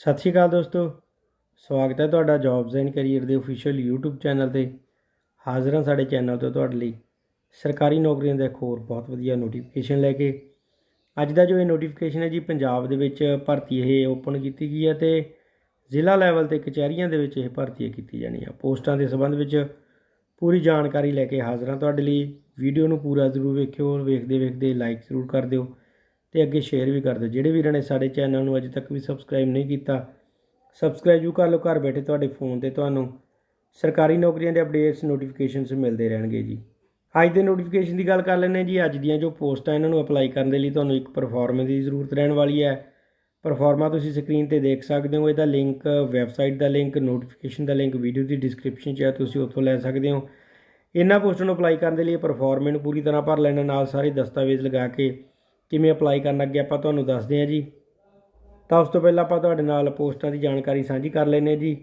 ਸਤਿ ਸ਼੍ਰੀ ਅਕਾਲ ਦੋਸਤੋ। ਸਵਾਗਤ ਹੈ ਤੁਹਾਡਾ ਜੌਬਸ ਐਂਡ ਕੈਰੀਅਰ ਦੇ ਅਫੀਸ਼ੀਅਲ YouTube ਚੈਨਲ ਤੇ। ਹਾਜ਼ਰ ਹਾਂ ਸਾਡੇ ਚੈਨਲ ਤੋਂ ਤੁਹਾਡੇ ਲਈ। ਸਰਕਾਰੀ ਨੌਕਰੀਆਂ ਦਾ ਇੱਕ ਹੋਰ ਬਹੁਤ ਵਧੀਆ ਨੋਟੀਫਿਕੇਸ਼ਨ ਲੈ ਕੇ। ਅੱਜ ਦਾ ਜੋ ਇਹ ਨੋਟੀਫਿਕੇਸ਼ਨ ਹੈ ਜੀ, ਪੰਜਾਬ ਦੇ ਵਿੱਚ ਭਰਤੀ ਇਹ ਓਪਨ ਕੀਤੀ ਗਈ ਹੈ ਤੇ ਜ਼ਿਲ੍ਹਾ ਲੈਵਲ ਤੇ ਕਚਹਿਰੀਆਂ ਦੇ ਵਿੱਚ ਇਹ ਭਰਤੀ ਕੀਤੀ ਜਾਣੀ ਆ ਪੋਸਟਾਂ ਦੇ ਸੰਬੰਧ ਵਿੱਚ ਪੂਰੀ ਜਾਣਕਾਰੀ ਲੈ ਕੇ ਹਾਜ਼ਰ ਹਾਂ ਤੁਹਾਡੇ ਲਈ। ਵੀਡੀਓ ਨੂੰ ਪੂਰਾ ਜ਼ਰੂਰ ਵੇਖਿਓ ਵੇਖਦੇ ਵੇਖਦੇ ਲਾਈਕ ਜ਼ਰੂਰ ਕਰ ਦਿਓ। ਤੇ ਅੱਗੇ ਸ਼ੇਅਰ ਵੀ ਕਰ ਦਿਓ। ਜਿਹੜੇ ਵੀਰਾਂ ਨੇ ਸਾਡੇ ਚੈਨਲ ਨੂੰ ਅਜੇ ਤੱਕ ਵੀ ਸਬਸਕ੍ਰਾਈਬ ਨਹੀਂ ਕੀਤਾ ਸਬਸਕ੍ਰਾਈਬ ਜੂ ਕਰ ਲਓ। ਘਰ ਬੈਠੇ ਤੁਹਾਡੇ ਫੋਨ ਤੇ ਤੁਹਾਨੂੰ ਸਰਕਾਰੀ ਨੌਕਰੀਆਂ ਦੇ ਅਪਡੇਟਸ ਨੋਟੀਫਿਕੇਸ਼ਨਸ ਮਿਲਦੇ ਰਹਿਣਗੇ ਜੀ। ਅੱਜ ਦੇ ਨੋਟੀਫਿਕੇਸ਼ਨ ਦੀ ਗੱਲ ਕਰ ਲੈਂਦੇ ਹਾਂ ਜੀ। ਅੱਜ ਦੀਆਂ ਜੋ ਪੋਸਟਾਂ ਇਹਨਾਂ ਨੂੰ ਅਪਲਾਈ ਕਰਨ ਦੇ ਲਈ ਤੁਹਾਨੂੰ ਇੱਕ ਪਰਫਾਰਮੈਂਸ ਦੀ ਜ਼ਰੂਰਤ ਰਹਿਣ ਵਾਲੀ ਹੈ। ਪਰਫਾਰਮਾ ਤੁਸੀਂ ਸਕਰੀਨ ਤੇ ਦੇਖ ਸਕਦੇ ਹੋ। ਇਹਦਾ ਲਿੰਕ ਵੈਬਸਾਈਟ ਦਾ ਲਿੰਕ ਨੋਟੀਫਿਕੇਸ਼ਨ ਦਾ ਲਿੰਕ ਵੀਡੀਓ ਦੀ ਡਿਸਕ੍ਰਿਪਸ਼ਨ 'ਚ ਹੈ। ਤੁਸੀਂ ਉੱਥੋਂ ਲੈ ਸਕਦੇ ਹੋ। ਇਹਨਾਂ ਪੋਸਟਾਂ ਨੂੰ ਅਪਲਾਈ ਕਰਨ ਦੇ ਲਈ ਪਰਫਾਰਮੈਂਸ ਨੂੰ ਪੂਰੀ ਤਰ੍ਹਾਂ ਭਰ ਲੈਣਾ। ਨਾਲ ਸਾਰੇ ਦਸਤਾਵੇਜ਼ ਲਗਾ ਕੇ ਕਿਵੇਂ ਅਪਲਾਈ ਕਰਨ ਅੱਗੇ ਆਪਾਂ ਤੁਹਾਨੂੰ ਦੱਸਦੇ ਹਾਂ ਜੀ। ਤਾਂ ਉਸ ਤੋਂ ਪਹਿਲਾਂ ਆਪਾਂ ਤੁਹਾਡੇ ਨਾਲ ਪੋਸਟਾਂ ਦੀ ਜਾਣਕਾਰੀ ਸਾਂਝੀ ਕਰ ਲੈਂਦੇ ਹਾਂ ਜੀ।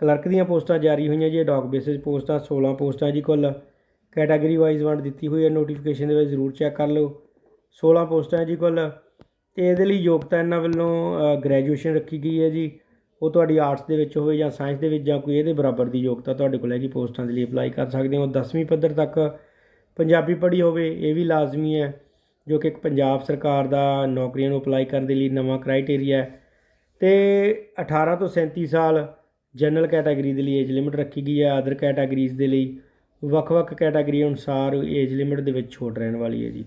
ਕਲਰਕ ਦੀਆਂ ਪੋਸਟਾਂ ਜਾਰੀ ਹੋਈਆਂ ਜੀ ਡੌਗ ਬੇਸਿਸ ਪੋਸਟਾਂ 16 ਪੋਸਟਾਂ ਜੀ ਕੁੱਲ। ਕੈਟਾਗਰੀ ਵਾਈਜ਼ ਵੰਡ ਦਿੱਤੀ ਹੋਈ ਹੈ ਨੋਟੀਫਿਕੇਸ਼ਨ ਦੇ ਵਿੱਚ ਜ਼ਰੂਰ ਚੈੱਕ ਕਰ ਲਓ। 16 ਪੋਸਟਾਂ ਜੀ ਕੁੱਲ। ਤੇ ਇਹਦੇ ਲਈ ਯੋਗਤਾ ਇਹਨਾਂ ਵੱਲੋਂ ਗ੍ਰੈਜੂਏਸ਼ਨ ਰੱਖੀ ਗਈ ਹੈ ਜੀ। ਉਹ ਤੁਹਾਡੀ ਆਰਟਸ ਦੇ ਵਿੱਚ ਹੋਵੇ ਜਾਂ ਸਾਇੰਸ ਦੇ ਵਿੱਚ ਜਾਂ ਕੋਈ ਇਹਦੇ ਬਰਾਬਰ ਦੀ ਯੋਗਤਾ ਤੁਹਾਡੇ ਕੋਲ ਹੈਗੀ, ਪੋਸਟਾਂ ਦੇ ਲਈ ਅਪਲਾਈ ਕਰ ਸਕਦੇ ਹੋ। 10ਵੀਂ ਪੱਧਰ ਤੱਕ ਪੰਜਾਬੀ ਪੜ੍ਹੀ ਹੋਵੇ, ਇਹ ਵੀ ਲਾਜ਼ਮੀ ਹੈ। ਜੋ ਕਿ ਇੱਕ ਪੰਜਾਬ ਸਰਕਾਰ ਦਾ ਨੌਕਰੀਆਂ ਨੂੰ ਅਪਲਾਈ ਕਰਨ ਦੇ ਲਈ ਨਵਾਂ ਕ੍ਰਾਈਟੇਰੀਆ ਹੈ। ਤੇ 18 ਤੋਂ 37 ਸਾਲ ਜਨਰਲ ਕੈਟਾਗਰੀ ਦੇ ਲਈ ਏਜ ਲਿਮਿਟ ਰੱਖੀ ਗਈ ਹੈ। ਅਦਰ ਕੈਟਾਗਰੀਜ਼ ਦੇ ਲਈ ਵੱਖ-ਵੱਖ ਕੈਟਾਗਰੀ ਅਨੁਸਾਰ ਏਜ ਲਿਮਿਟ ਦੇ ਵਿੱਚ ਛੋਟ ਰਹਿਣ ਵਾਲੀ ਹੈ ਜੀ।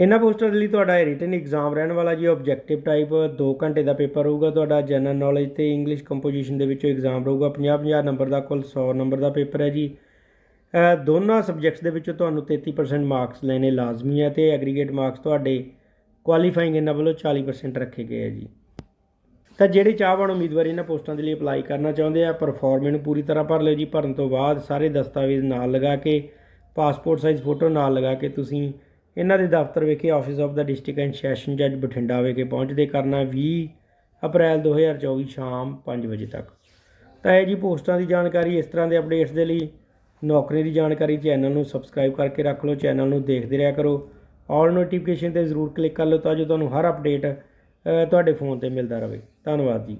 ਇਹਨਾਂ ਪੋਸਟਾਂ ਦੇ ਲਈ ਤੁਹਾਡਾ ਰਿਟਨ ਐਗਜ਼ਾਮ ਰਹਿਣ ਵਾਲਾ ਜੀ। ਆਬਜੈਕਟਿਵ ਟਾਈਪ 2 ਘੰਟੇ ਦਾ ਪੇਪਰ ਹੋਊਗਾ ਤੁਹਾਡਾ। ਜਨਰਲ ਨੌਲੇਜ ਤੇ ਇੰਗਲਿਸ਼ ਕੰਪੋਜੀਸ਼ਨ ਦੇ ਵਿੱਚੋਂ ਐਗਜ਼ਾਮ ਰਹੂਗਾ। 50-50 ਨੰਬਰ ਦਾ ਕੁੱਲ 100 ਨੰਬਰ ਦਾ ਪੇਪਰ ਹੈ ਜੀ। ਦੋਨਾਂ ਸਬਜੈਕਟਸ ਦੇ ਵਿੱਚੋਂ ਤੁਹਾਨੂੰ 33% ਮਾਰਕਸ ਲੈਣੇ ਲਾਜ਼ਮੀ ਹੈ ਤੇ ਐਗਰੀਗੇਟ ਮਾਰਕਸ ਤੁਹਾਡੇ ਕੁਆਲੀਫਾਈਂਗ ਇਹਨਾਂ ਵੱਲੋਂ 40% ਰੱਖੇ ਗਏ ਹੈ ਜੀ। ਤਾਂ ਜਿਹੜੇ ਚਾਹਵਾਨ ਉਮੀਦਵਾਰ ਇਹਨਾਂ ਪੋਸਟਾਂ ਦੇ ਲਈ ਅਪਲਾਈ ਕਰਨਾ ਚਾਹੁੰਦੇ ਆ ਪਰਫਾਰਮੈਂਸ ਨੂੰ ਪੂਰੀ ਤਰ੍ਹਾਂ ਭਰ ਲਿਓ ਜੀ, ਭਰਨ ਤੋਂ ਬਾਅਦ ਸਾਰੇ ਦਸਤਾਵੇਜ਼ ਨਾਲ ਲਗਾ ਕੇ ਪਾਸਪੋਰਟ ਸਾਈਜ਼ ਫੋਟੋ ਨਾਲ ਲਗਾ ਕੇ ਤੁਸੀਂ ਇਹਨਾਂ ਦੇ ਦਫ਼ਤਰ ਵਿਖੇ ਆਫਿਸ ਆਫ ਦਾ ਡਿਸਟ੍ਰਿਕਟ ਐਂਡ ਸੈਸ਼ਨ ਜੱਜ ਬਠਿੰਡਾ ਵਿਖੇ ਪਹੁੰਚਦੇ ਕਰਨਾ 20 ਅਪ੍ਰੈਲ 2024 ਸ਼ਾਮ 5 ਵਜੇ ਤੱਕ। ਤਾਂ ਇਹ ਜੀ ਪੋਸਟਾਂ ਦੀ ਜਾਣਕਾਰੀ ਇਸ ਤਰ੍ਹਾਂ ਦੇ ਅਪਡੇਟਸ ਦੇ ਲਈ ਨੌਕਰੀ ਦੀ ਜਾਣਕਾਰੀ ਚੈਨਲ ਨੂੰ ਸਬਸਕ੍ਰਾਈਬ ਕਰਕੇ ਰੱਖ ਲਓ, ਚੈਨਲ ਨੂੰ ਦੇਖਦੇ ਰਿਹਾ ਕਰੋ। ਆਲ ਨੋਟੀਫਿਕੇਸ਼ਨ ਤੇ ਜ਼ਰੂਰ ਕਲਿੱਕ ਕਰ ਲਓ ਤਾਂ ਜੋ ਤੁਹਾਨੂੰ ਹਰ ਅਪਡੇਟ ਤੁਹਾਡੇ ਫੋਨ ਤੇ ਮਿਲਦਾ ਰਹੇ। ਧੰਨਵਾਦ ਜੀ।